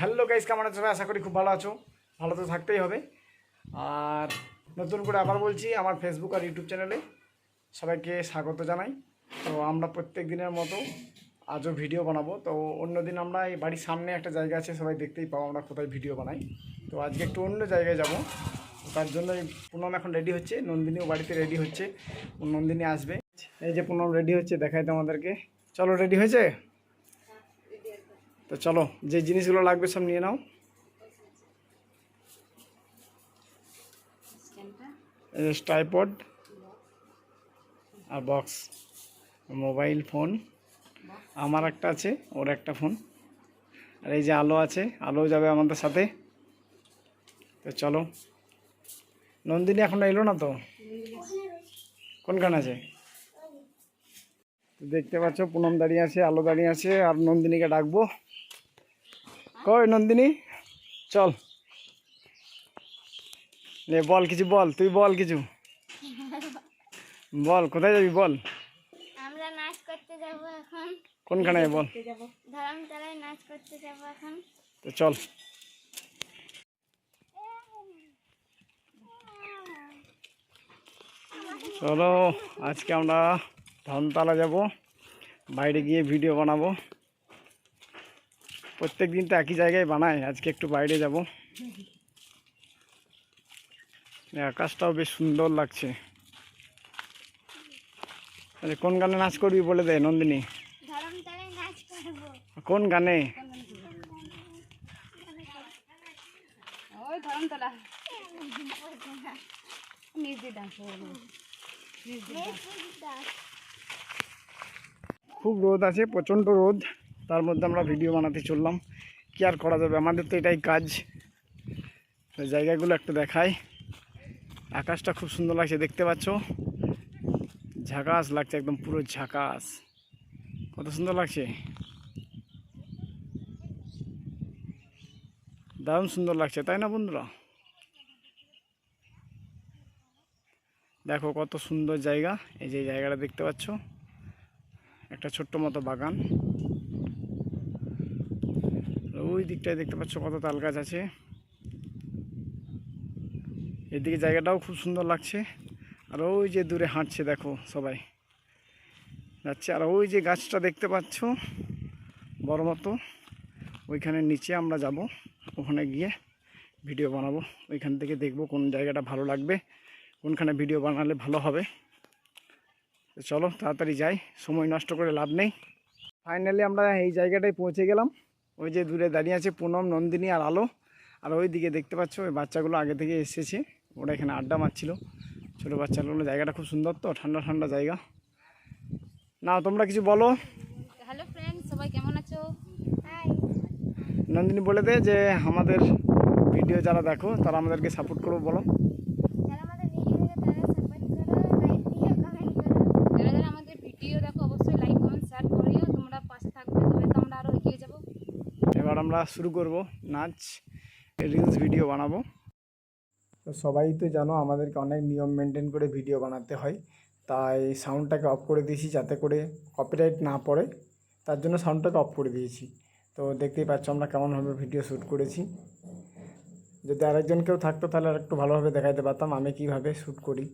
Hello guys, কেমন আছো আশা করি খুব ভালো আছো। ভালো তো থাকতেই হবে। আর নতুন করে আবার বলছি, আমার ফেসবুক আর ইউটিউব চ্যানেলে সবাইকে স্বাগত জানাই। তো আমরা প্রত্যেক দিনের মতো আজও ভিডিও বানাবো। তো অন্যদিন আমরা এই বাড়ির সামনে একটা জায়গা আছে, সবাই দেখতেই পাবো আমরা কোথায় ভিডিও বানাই। তো আজকে একটু অন্য জায়গায় যাব। তার জন্য পুনম এখন রেডি হচ্ছে, নন্দিনীও বাড়িতে রেডি হচ্ছে। নন্দিনী আসবে। এই যে পুনম রেডি হচ্ছে, দেখাই তোমাদেরকে। চলো রেডি হয়েছে? তো চলো, যে জিনিসগুলো লাগবে সব নিয়ে নাও। ট্রাইপড আর বক্স, মোবাইল ফোন। আমার একটা আছে, ওর একটা ফোন। আর এই যে আলো আছে আলো যাবে আমাদের সাথে। তো চলো। নন্দিনী এখনও এলো না তো? কোনখানে আছে? দেখতে পাচ্ছ, পুনম দাঁড়িয়ে আছে, আলো দাঁড়িয়ে আছে, আর নন্দিনীকে ডাকবো। কই নন্দিনী? চল। নে বল কিছু বল। তুই বল কিছু। বল কোথায় যাবি বল? আমরা নাচ করতে যাব এখন। কোনখানে বল? ধরমতলায় নাচ করতে যাব এখন। তো চল। চলো আজকে আমরা ধনতলা যাব। বাইরে গিয়ে ভিডিও বানাবো। প্রত্যেক দিন তো একই জায়গায় বানাই আজকে একটু বাইরে যাব। আকাশটাও বেশ সুন্দর লাগছে। আরে কোন গানে নাচ করবি বলে দে নন্দিনী? কোন গানে? খুব রোদ আছে প্রচণ্ড রোদ। তার মধ্যে আমরা ভিডিও বানাতে চললাম। কি আর করা যাবে? আমাদের তো এটাই কাজ। জায়গাগুলো একটু দেখাই। আকাশটা খুব সুন্দর লাগছে, দেখতে পাচ্ছ? ঝাকাস লাগছে একদম, পুরো ঝাকাস কত সুন্দর লাগছে? দারুণ সুন্দর লাগছে, তাই না বন্ধুরা? দেখো কত সুন্দর জায়গা। এই যে জায়গাটা দেখতে পাচ্ছ? একটা ছোট্ট মতো বাগান। ওই দিকটায় দেখতে পাচ্ছ কত তাল গাছ আছে। এদিকে জায়গাটাও খুব সুন্দর লাগছে। আর ওই যে দূরে হাঁটছে দেখো সবাই। যাচ্ছে, আর ওই যে গাছটা দেখতে পাচ্ছ, বড় মতো, ওইখানে নিচে আমরা যাব, ওখানে গিয়ে ভিডিও বানাবো। ওইখান থেকে দেখব কোন জায়গাটা ভালো লাগবে, কোনখানে ভিডিও বানালে ভালো হবে। চলো, তাড়াতাড়ি যাই, সময় নষ্ট করে লাভ নেই। ফাইনালি আমরা এই জায়গাটায় পৌঁছে গেলাম। ওই যে দূরে দাঁড়িয়ে আছে পুনম নন্দিনী আর আলো। আর ওই দিকে দেখতে পাচ্ছ ওই বাচ্চাগুলো আগে থেকে এসেছে। ওরা এখানে আড্ডা মারছিল। ছোটো বাচ্চাগুলো জায়গাটা খুব সুন্দর তো ঠান্ডা ঠান্ডা জায়গা। না তোমরা কিছু বলো। হ্যালো ফ্রেন্ড সবাই কেমন আছো? হাই নন্দিনী বলে দে যে আমাদের ভিডিও যারা দেখো তারা আমাদেরকে সাপোর্ট করব বলো যারা আমাদের ভিডিও দেখে তারা সাপোর্ট করো লাইক দিও কমেন্ট করো যারা যারা আমাদের ভিডিও দেখো অবশ্যই লাইক কমেন্ট শেয়ার করিও তোমরা পাশে থাকবে তবে তো আমরা আরও এগিয়ে যাব এবার আমরা শুরু করব নাচ রিলস ভিডিও বানাবো। তো সবাই তো জানো আমাদেরকে অনেক নিয়ম মেনটেন করে ভিডিও বানাতে হয়। তাই সাউন্ডটাকে অফ করে দিয়েছি যাতে করে কপিরাইট না পড়ে। তার জন্য সাউন্ডটাকে অফ করে দিয়েছি। তো দেখতেই পাচ্ছ আমরা কেমনভাবে ভিডিও শ্যুট করেছি। যদি আরেকজন কেউ থাকতো তাহলে আর একটু ভালোভাবে দেখাতে পারতাম আমি কীভাবে শ্যুট করি।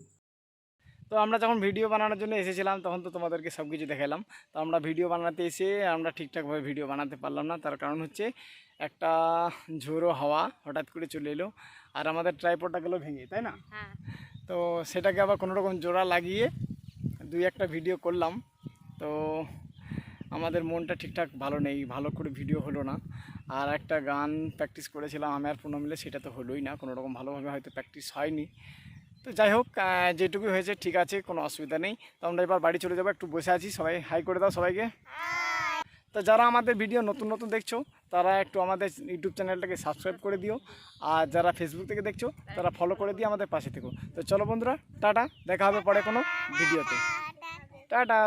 তো আমরা যখন ভিডিও বানানোর জন্য এসেছিলাম তখন তো তোমাদেরকে সব কিছু দেখালাম। তো আমরা ভিডিও বানাতে এসে আমরা ঠিকঠাকভাবে ভিডিও বানাতে পারলাম না। তার কারণ হচ্ছে একটা ঝোড়ো হাওয়া হঠাৎ করে চলে এলো আর আমাদের ট্রাইপডটা গেলো ভেঙে তাই না? হ্যাঁ। তো সেটাকে আবার কোনো রকম জোড়া লাগিয়ে দুই একটা ভিডিও করলাম। তো আমাদের মনটা ঠিকঠাক ভালো নেই ভালো করে ভিডিও হলো না। আর একটা গান প্র্যাকটিস করেছিলাম আমি আর পুনম মিলে সেটা তো হলোই না। কোনো রকম ভালোভাবে হয়তো প্র্যাকটিস হয়নি। তো যাই হোক যেটুকু হয়েছে ঠিক আছে, কোনো অসুবিধা নেই। তো আমরা এবার বাড়ি চলে যাব, একটু বসে আছি সবাই। হাই করে দাও সবাইকে। তো যারা আমাদের ভিডিও নতুন নতুন দেখছ, তারা একটু আমাদের ইউটিউব চ্যানেলটাকে সাবস্ক্রাইব করে দিও। আর যারা ফেসবুক থেকে দেখছ, তারা ফলো করে দিও আমাদের পাশে থেকো। তো চলো বন্ধুরা, টাটা। দেখা হবে পরে কোনো ভিডিওতে। টাটা।